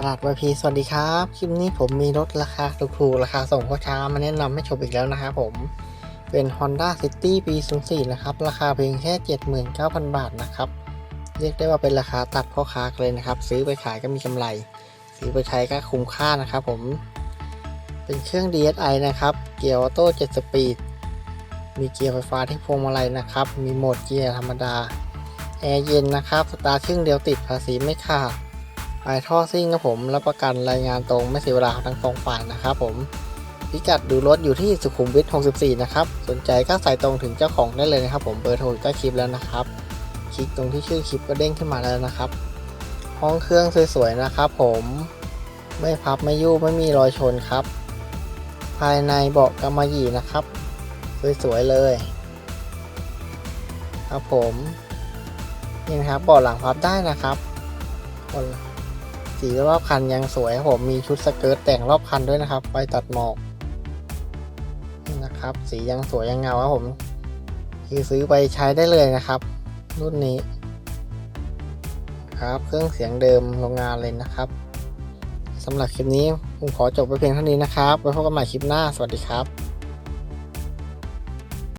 ตลาดวายพีสวัสดีครับ คลิปนี้ผมมีรถราคาถูกๆ ราคาส่งพ่อช้ามาแนะนำให้ชมอีกแล้วนะครับผม เป็น Honda City ปี 04 นะครับ ราคาเพียงแค่ 79,000 บาทนะครับ เรียกได้ว่าเป็นราคาตัดพ่อค้าเลยนะครับ ซื้อไปขายก็มีกำไร ซื้อไปใช้ก็คุ้มค่านะครับผม เป็นเครื่อง DSi นะครับ เกียร์ออโต้7สปีด มีเกียร์ไฟฟ้าที่พวงมาลัยนะครับ มีโหมดเกียร์ธรรมดา แอร์เย็นนะครับ สตาร์ทเครื่องเดียวติดภาษีไม่ขาด ปลายท่อซิ่งครับผมรับประกันรายงานตรงไม่เสียเวลาทั้งสองฝ่ายนะครับผมพิกัดดูรถอยู่ที่สุขุมวิท 64 นะครับ สนใจก็ใส่ตรงถึงเจ้าของได้เลยนะครับ ผมเบอร์โทรใต้คลิปแล้วนะครับ คลิกตรงที่ชื่อคลิปก็เด้งขึ้นมาแล้วนะครับ ห้องเครื่องสวยๆนะครับ ผมไม่พับไม่ยุบไม่มีรอยชนครับ ภายในเบาะกำมะหยี่นะครับ สวยๆเลย ครับผมนี่นะครับเบาะหลังพับได้นะครับ สีรอบคันยังสวยครับผมมีชุดสเกิร์ตแต่งรอบคันด้วยนะครับไฟตัดหมอกนี่นะครับ สียังสวยยังเงาครับผม คือซื้อไปใช้ได้เลยนะครับ รุ่นนี้ ครับเครื่องเสียงเดิมโรงงานเลยนะครับสำหรับคลิปนี้ผมขอจบไปเพียงเท่านี้นะครับไว้พบกันใหม่คลิปหน้าสวัสดีครับ